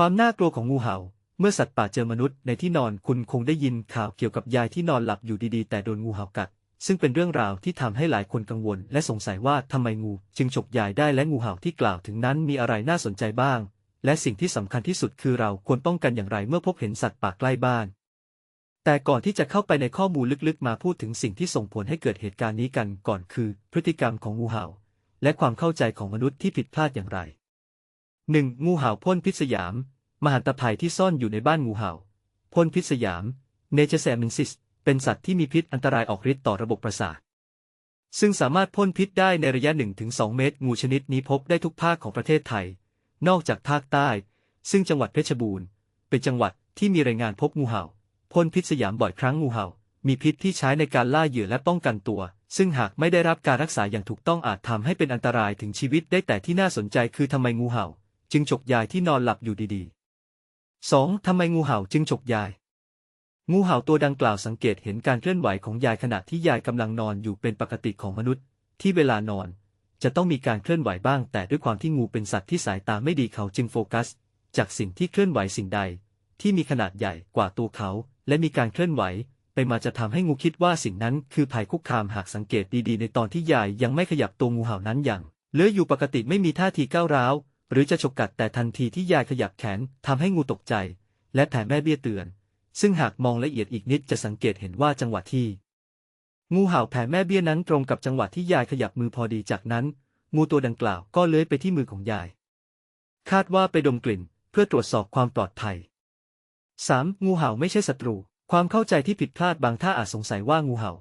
ความน่ากลัวของงูเห่า เมื่อสัตว์ป่าเจอมนุษย์ในที่นอนคุณคงได้ยินข่าวเกี่ยวกับยายที่นอนหลับอยู่ดีๆ แต่โดนงูเห่ากัด ซึ่งเป็นเรื่องราวที่ทำให้หลายคนกังวล และสงสัยว่าทำไมงูจึงฉกยายได้และงูเห่าที่กล่าวถึงนั้นมีอะไรน่าสนใจบ้าง และสิ่งที่สำคัญที่สุดคือเราควรป้องกันอย่างไรเมื่อพบเห็นสัตว์ป่าใกล้บ้าน แต่ก่อนที่จะเข้าไปในข้อมูลลึกๆ มาพูดถึงสิ่งที่ส่งผลให้เกิดเหตุการณ์นี้กันก่อนคือ พฤติกรรมของงูเห่า และความเข้าใจของมนุษย์ที่ผิดพลาดอย่างไร 1. งูเห่าพ่นพิษสยาม มหันตภัยที่ซ่อนอยู่ในบ้านงูเห่าพ่นพิษสยามเนเจอร์แซมินซิสเป็นสัตว์ที่มีพิษอันตรายออกฤทธิ์ต่อระบบประสาท ซึ่งสามารถพ่นพิษได้ในระยะ 1-2 เมตร งูชนิดนี้พบได้ทุกภาคของประเทศไทย นอกจากภาคใต้ ซึ่งจังหวัดเพชรบูรณ์ เป็นจังหวัดที่มีรายงานพบงูเห่าพ่นพิษสยามบ่อยครั้งงูเห่า มีพิษที่ใช้ในการล่าเหยื่อและป้องกันตัว ซึ่งหากไม่ได้รับการรักษาอย่างถูกต้องอาจทำให้เป็นอันตรายถึงชีวิตได้แต่ที่น่าสนใจคือทำไมงูเห่า จึงฉกยายที่นอนหลับอยู่ดีๆ 2. ทำไมงูเห่าจึงฉกยาย งูเห่าตัวดังกล่าวสังเกตเห็นการเคลื่อนไหวของยายขณะที่ยายกำลังนอนอยู่เป็นปกติของมนุษย์ ที่เวลานอน จะต้องมีการเคลื่อนไหวบ้าง แต่ด้วยความที่งูเป็นสัตว์ที่สายตาไม่ดีเขาจึงโฟกัส จากสิ่งที่เคลื่อนไหวสิ่งใด ที่มีขนาดใหญ่กว่าตัวเขา และมีการเคลื่อนไหวไปมาจะทำให้งูคิดว่าสิ่งนั้นคือภัยคุกคามหากสังเกตดีๆ ในตอนที่ยายยังไม่ขยับตัวงูเห่านั้นอย่างเลื้ออยู่ปกติไม่มีท่าทีก้าวร้าว หรือจะฉกกัดแต่ทันทีที่ยายขยับแขนทำให้งูตกใจ และแผ่แม่เบี้ยเตือน ซึ่งหากมองละเอียดอีกนิดจะสังเกตเห็นว่าจังหวะที่ งูเห่าแผ่แม่เบี้ยนั้นตรงกับจังหวะที่ยายขยับมือพอดีจากนั้น งูตัวดังกล่าวก็เลื้อยไปที่มือของยาย คาดว่าไปดมกลิ่น เพื่อตรวจสอบความปลอดภัย 3. งูเห่าไม่ใช่ศัตรู ความเข้าใจที่ผิดพลาดบางท่าอาจสงสัยว่างูเห่า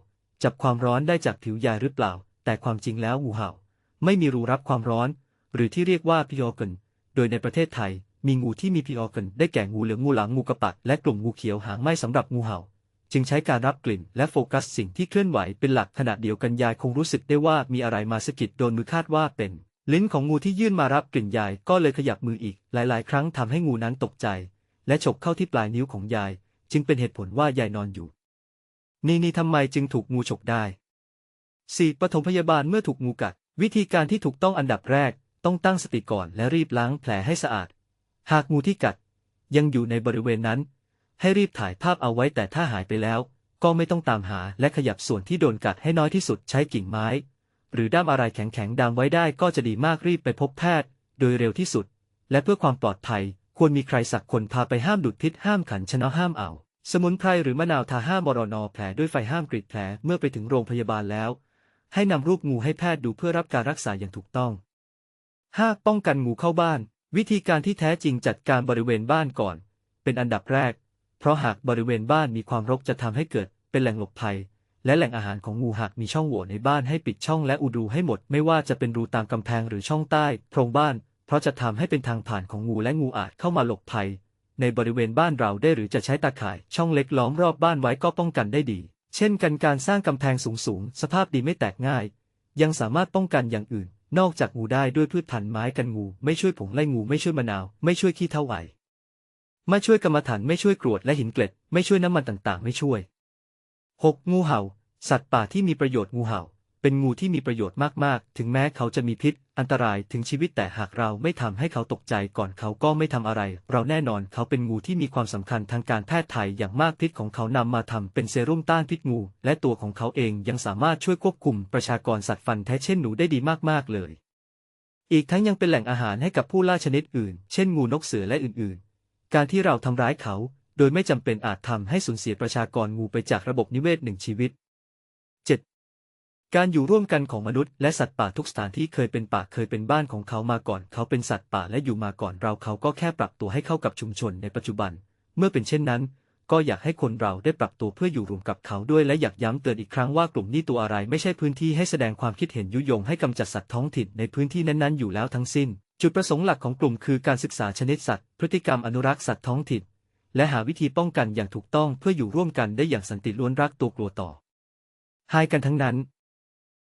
จับความร้อนได้จากผิวยายหรือเปล่า แต่ความจริงแล้วงูเห่า ไม่มีรูรับความร้อน หรือที่เรียกว่าพิออเกนโดยในประเทศไทย มีงูที่มีพิออเกนได้แก่งูเหลืองงูหลังงูกระปักและกลุ่มงูเขียวหางไหม้สำหรับงูเห่า จึงใช้การรับกลิ่นและโฟกัสสิ่งที่เคลื่อนไหวเป็นหลักขณะเดียวกันยายคงรู้สึกได้ว่ามีอะไรมาสะกิดโดนมือคาดว่าเป็น ลิ้นของงูที่ยื่นมารับกลิ่นยายก็เลยขยับมืออีก หลาย ๆ ครั้งทำให้งูนั้นตกใจ และฉกเข้าที่ปลายนิ้วของยาย จึงเป็นเหตุผลว่ายายนอนอยู่ นี่นี่ทำไมจึงถูกงูฉกได้ 4. ปฐมพยาบาลเมื่อถูกงูกัด วิธีการที่ถูกต้องอันดับแรก ต้องตั้งสติก่อนและรีบล้างแผลให้สะอาด หากงูที่กัด ยังอยู่ในบริเวณนั้น ให้รีบถ่ายภาพเอาไว้แต่ถ้าหายไปแล้ว ก็ไม่ต้องตามหาและขยับส่วนที่โดนกัดให้น้อยที่สุดใช้กิ่งไม้ หรือด้ามอะไรแข็งๆดามไว้ได้ก็จะดีมากรีบไปพบแพทย์ โดยเร็วที่สุด และเพื่อความปลอดภัย ควรมีใครสักคนพาไปห้ามดูดพิษห้ามขันชนะห้ามเอาสมุนไพรหรือมะนาวทาห้ามบรนอแผลด้วยไฟห้ามกรีดแผลเมื่อไปถึงโรงพยาบาลแล้ว ให้นำรูปงูให้แพทย์ดูเพื่อรับการรักษาอย่างถูกต้อง 5. ป้องกันงูเข้าบ้าน วิธีการที่แท้จริงจัดการบริเวณบ้านก่อน เป็นอันดับแรก เพราะหากบริเวณบ้านมีความรกจะทำให้เกิด เป็นแหล่งหลบภัย และแหล่งอาหารของงูหากมีช่องโหว่ในบ้านให้ปิดช่องและอุดรูให้หมด ไม่ว่าจะเป็นรูตามกำแพงหรือช่องใต้โพรงบ้าน เพราะจะทำให้เป็นทางผ่านของงูและงูอาจเข้ามาหลบภัย ในบริเวณบ้านเราได้หรือจะใช้ตาข่าย ช่องเล็กล้อมรอบบ้านไว้ก็ป้องกันได้ดี เช่นกันการสร้างกำแพงสูงๆสภาพดีไม่แตกง่าย ยังสามารถป้องกันอย่างอื่น นอกจากงูได้ด้วยพืชพันธุ์ไม้กันงู ไม่ช่วยผงไล่งูไม่ช่วยมะนาว ไม่ช่วยขี้เท่าไหวไม่ช่วยกรรมฐานไม่ช่วยกรวดและหินเกล็ด ไม่ช่วยน้ำมันต่างๆ ไม่ช่วย 6. งูเห่า สัตว์ป่าที่มีประโยชน์งูเห่า เป็นงูที่มีประโยชน์มากๆ ถึงแม้เขาจะมีพิษ อันตรายถึงชีวิตแต่หากเราไม่ทำให้เขาตกใจก่อนเขาก็ไม่ทำอะไร เราแน่นอนเขาเป็นงูที่มีความสำคัญทางการแพทย์ไทยอย่างมากพิษของเขานำมาทำเป็นเซรุ่มต้านพิษงู และตัวของเขาเองยังสามารถช่วยควบคุมประชากรสัตว์ฟันแท้เช่นหนูได้ดีมากๆเลย อีกทั้งยังเป็นแหล่งอาหารให้กับผู้ล่าชนิดอื่น เช่นงูนกเสือและอื่นๆ การที่เราทำร้ายเขา โดยไม่จำเป็นอาจทำให้สูญเสียประชากรงูไปจากระบบนิเวศหนึ่งชีวิต 7. การอยู่ร่วมกันของมนุษย์และสัตว์ป่าทุกสถานที่เคยเป็นป่าเคยเป็นบ้านของเขามาก่อน เขาเป็นสัตว์ป่าและอยู่มาก่อนเราเขาก็แค่ปรับตัวให้เข้ากับชุมชนในปัจจุบัน เมื่อเป็นเช่นนั้น ก็อยากให้คนเราได้ปรับตัวเพื่ออยู่รวมกับเขาด้วยและอยากย้ำเตือนอีกครั้งว่ากลุ่มนี้ตัวอะไรไม่ใช่พื้นที่ให้แสดงความคิดเห็นยุยงให้กำจัดสัตว์ท้องถิ่นในพื้นที่นั้นๆอยู่แล้วทั้งสิ้น จุดประสงค์หลักของกลุ่มคือการศึกษาชนิดสัตว์ พฤติกรรมอนุรักษ์สัตว์ท้องถิ่น และหาวิธีป้องกันอย่างถูกต้องเพื่ออยู่ร่วมกันได้อย่างสันติล้วนรักตัวกลัวต่อหายกันทั้งนั้น